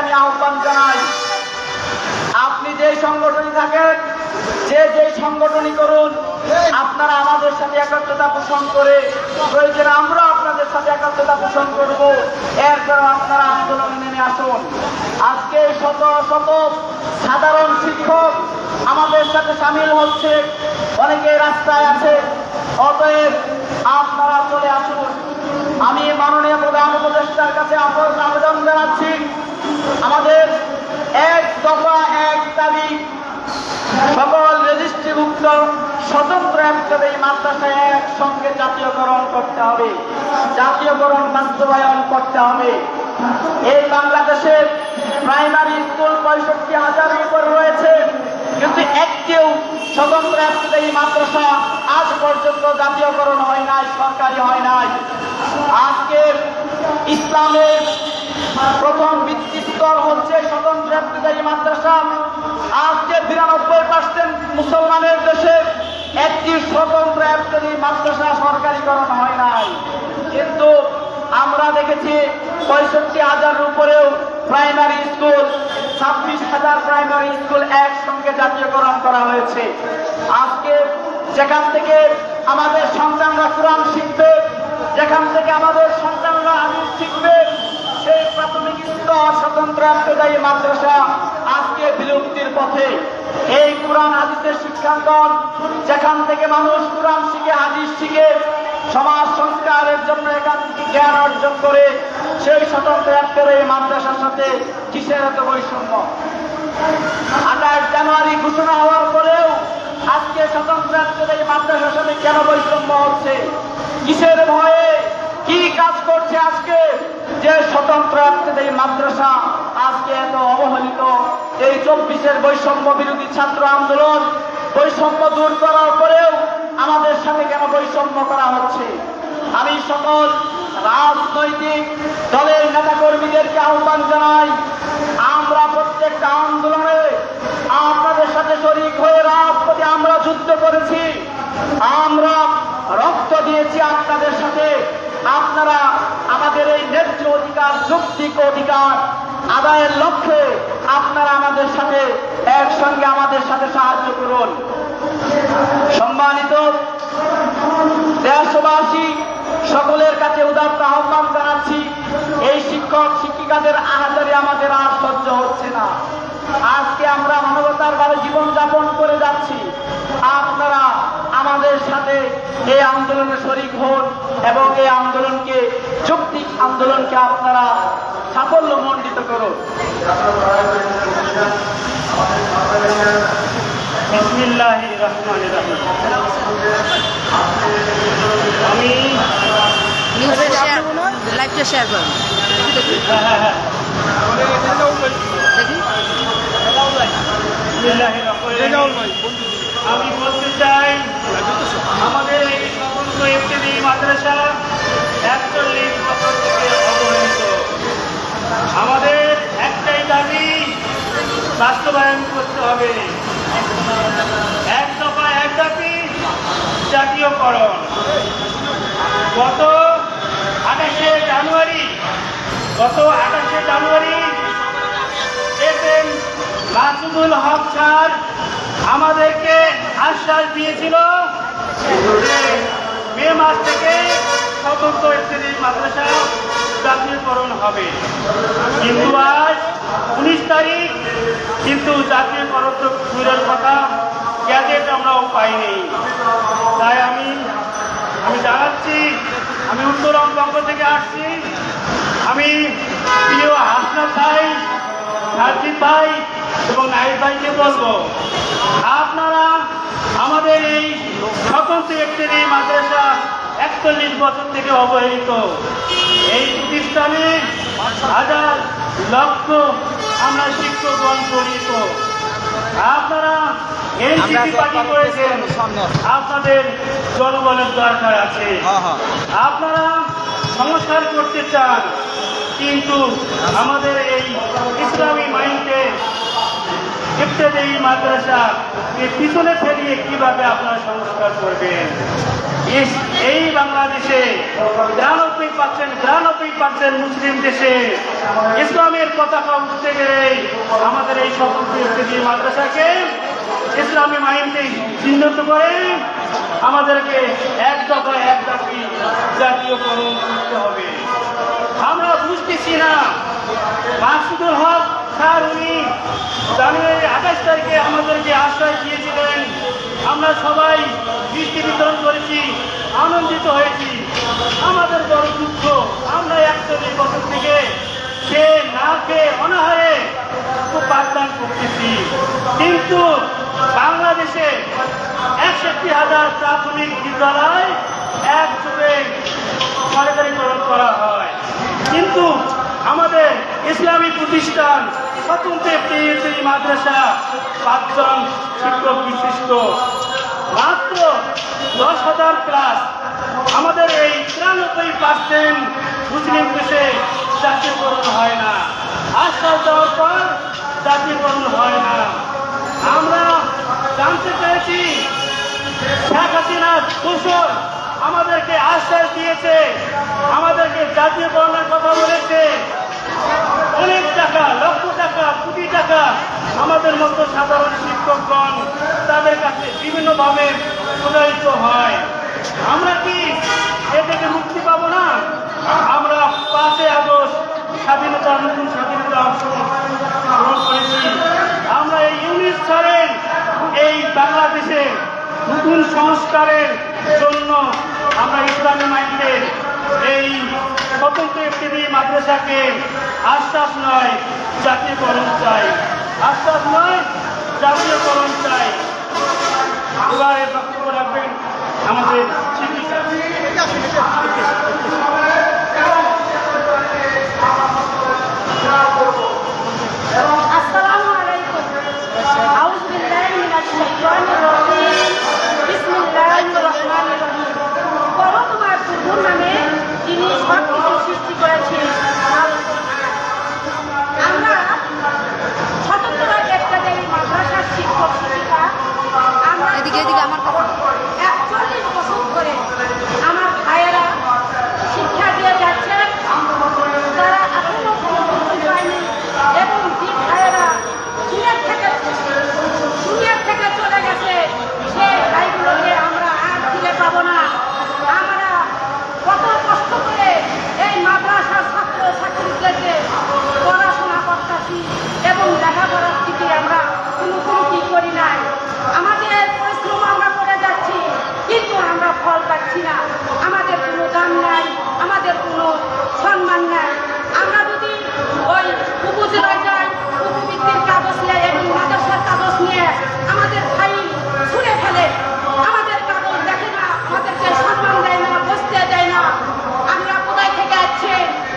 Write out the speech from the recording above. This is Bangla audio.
আমি আহ্বান জানাই। আপনি যে সংগঠনই থাকেন, যে যে সংগঠনই করুন, আপনারা আমাদের সাথে একাত্মতা পোষণ করে, প্রয়োজনে আমরা আপনাদের সাথে একাত্মতা পোষণ করব। এরপর আপনারা আন্দোলনে নেমে আসুন। আজকে শত শত সাধারণ শিক্ষক আমাদের সাথে সামিল হচ্ছে, অনেকে রাস্তায় আছে, অতএব আপনারা চলে আসুন। আমি মাননীয় প্রধান উপদেষ্টার কাছে আবেদন আবেদন জানাচ্ছি। আমাদের এক দফা, এক দাবি। সকল রেজিস্ট্রিভুক্ত, স্বতন্ত্র একটা এই মাদ্রাসায় একসঙ্গে জাতীয়করণ করতে হবে। জাতীয়করণ বাস্তবায়ন করতে হবে। এই বাংলাদেশের প্রাইমারি স্কুল পঁয়ষট্টি হাজারের উপর রয়েছে। কিন্তু একটিও স্বতন্ত্র একটা এই মাদ্রাসা আজ পর্যন্ত জাতীয়করণ হয় নাই, সরকারি হয় নাই। আজকের ইসলামের প্রথম ভিত্তি স্তর হচ্ছে স্বতন্ত্র ইবতদায়ী মাদ্রাসা। আজকে বিরানব্বই পার্সেন্ট মুসলমানের দেশে একটি স্বতন্ত্র ইবতদায়ী মাদ্রাসা সরকারিকরণ হয় নাই। কিন্তু আমরা দেখেছি পঁয়ষট্টি হাজারের উপরেও প্রাইমারি স্কুল, ছাব্বিশ হাজার প্রাইমারি স্কুল একসঙ্গে জাতীয়করণ করা হয়েছে। আজকে যেখান থেকে আমাদের সন্তানরা কোরআন শিখবে, যেখান থেকে আমাদের সন্তানরা আমির শিখবে প্রাথমিক স্তর স্বতন্ত্র ইবতদায়ী মাদ্রাসা আজকে বিলুপ্তির পথে। এই কোরআন হাদিসের শিক্ষাঙ্গন, যেখান থেকে মানুষ কোরআন শিখে, হাদিস শিখে, সমাজ সংস্কারের জন্য এখান জ্ঞান অর্জন করে, সেই স্বতন্ত্র ইবতদায়ী মাদ্রাসার সাথে কিসের এত বৈষম্য? আঠাশ জানুয়ারি ঘোষণা হওয়ার পরেও আজকে স্বতন্ত্র ইবতদায়ী মাদ্রাসার সাথে কেন বৈষম্য হচ্ছে? কিসের ভয়ে কি কাজ করছে আজকে? যে স্বতন্ত্র ইবতদায়ী মাদ্রাসা, আজকে এত অবহেলিত এই চব্বিশের বৈষম্য বিরোধী ছাত্র আন্দোলন, বৈষম্য দূর করার পরেও আমাদের সাথে কেন বৈষম্য করা হচ্ছে? আমি সকল রাজনৈতিক দলের নেতাকর্মীদেরকে আহ্বান জানাই, আমরা প্রত্যেকটা আন্দোলনে আপনাদের সাথে শরিক হয়ে রাজপথে আমরা যুদ্ধ করেছি, আমরা রক্ত দিয়েছি আপনাদের সাথে। আপনারা এই অধিকার, যৌক্তিক অধিকার আদায়ের লক্ষ্যে আপনারা আমাদের সাথে একসঙ্গে আমাদের সাথে সাহায্য করুন। সম্মানিত দেশবাসী, সকলের কাছে উদাত্ত আহ্বান জানাচ্ছি, এই শিক্ষক, শিক্ষিকাদের আহাজারি আমাদের আর সহ্য হচ্ছে না। আজকে আমরা মানবতার ভাবে জীবনযাপন করে যাচ্ছি। আপনারা আমাদের সাথে এই আন্দোলনে শরিক হন। এবং এই আন্দোলনকে যৌক্তিক আন্দোলনকে আপনারা সাফল্য মণ্ডিত করুন। আমি লাইভটা শেয়ার করুন হ্যাঁ হ্যাঁ হ্যাঁ। আমি বলতে চাই আমাদের এই সমস্ত এফটিভি মাদ্রাসা একচল্লিশ থেকে আমাদের একটাই দাবি, বাস্তবায়ন করতে হবে। এক দফা এক দাবি, জাতীয়করণ। গত আঠাশে জানুয়ারি, গত আঠাশে January S M Masudul Haque sir আমাদেরকে আশ্বাস দিয়েছিল মে মাস থেকে স্বতন্ত্র একটি মাদ্রাসা জাতীয়করণ হবে। কিন্তু আজ উনিশ তারিখ, কিন্তু জাতীয়করণ তো দূরের কথা, গ্যাজেট আমরাও পাইনি। তাই আমি আমি জানাচ্ছি, আমি উত্তরবঙ্গ থেকে আসছি। আমি প্রিয় হাসনাথ ভাই সার্জিৎ ভাই এবং নাইব ভাইকে বলব, আপনারা আমাদের এই স্বতন্ত্র একটি এই মাদ্রাসা একচল্লিশ বছর থেকে অবহেলিত। এই প্রতিষ্ঠানে হাজার লক্ষ আমরা শিক্ষকগণ জড়িত আপনারা এনসিপি পার্টি করেছেন। আপনাদের জনগণের দরকার আছে। আপনারা সংস্কার করতে চান কিন্তু আমাদের এই ইসলামী মাইন্ডে ইফতেদায়ী মাদ্রাসা পিছনে ফেলিয়ে কীভাবে আপনারা সংস্কার করবেন? এই বাংলাদেশে বিরানব্বই পার্সেন্ট বিরানব্বই পার্সেন্ট মুসলিম দেশে ইসলামের পতাকা উঠতে গেলে আমাদের এই ইফতেদি মাদ্রাসাকে ইসলামী মাইন্ডে চিহ্নিত করে আমাদেরকে এক দফা এক দাবি জাতীয়করণ করতে হবে। আমরা বুঝতেছি না মাসুদুল হক স্যার, উনি জানুয়ারি আঠাশ তারিখে আমাদেরকে আশ্বাস দিয়েছিলেন। আমরা সবাই বৃষ্টি বিতরণ করেছি, আনন্দিত হয়েছি। আমাদের বড় দুঃখ, আমরা একচল্লিশ বছর থেকে সে না খেয়ে অনাহারে পাঠদান করতেছি। কিন্তু বাংলাদেশে একষট্টি হাজার প্রাথমিক বিদ্যালয় একযোগে সরকারিকরণ করা হয়। কিন্তু আমাদের ইসলামী প্রতিষ্ঠান স্বতন্ত্র এই মাদ্রাসা পাঁচজন শিক্ষক বিশিষ্ট। মাত্র দশ হাজার ক্লাস। আমাদের এই তিরানব্বই পার্সেন্ট মুসলিম দেশে জাতীয়করণ হয় না। আশ্বাস দেওয়ার পর জাতীয়করণ হয় না। আমরা জানতে চাইছি, শেখ হাসিনা দোষর আমাদেরকে আশ্বাস দিয়েছে, আমাদেরকে জাতীয়করণের কথা বলেছে অনেক টাকা লক্ষ টাকা কোটি টাকা আমাদের মতো সাধারণ শিক্ষকগণ তাদের কাছে বিভিন্নভাবে প্রদায়িত হয়। আমরা কি এ থেকে মুক্তি পাবো না? আমরা পাঁচই আগস্ট স্বাধীনতা নতুন স্বাধীনতা অংশগ্রহণ করেছি। আমরা এই ইউনিট ছাড়েন এই বাংলাদেশে নতুন সংস্কারের জন্য আমরা ইসলামী মাইন্ডের এই স্বতন্ত্র একটি মাদ্রাসাকে আশ্বাস নয় জাতীয়করণ চাই। আশ্বাস নয় জাতীয়করণ চাই। এবারে বক্তব্য রাখবেন আমাদের শিক্ষিকা।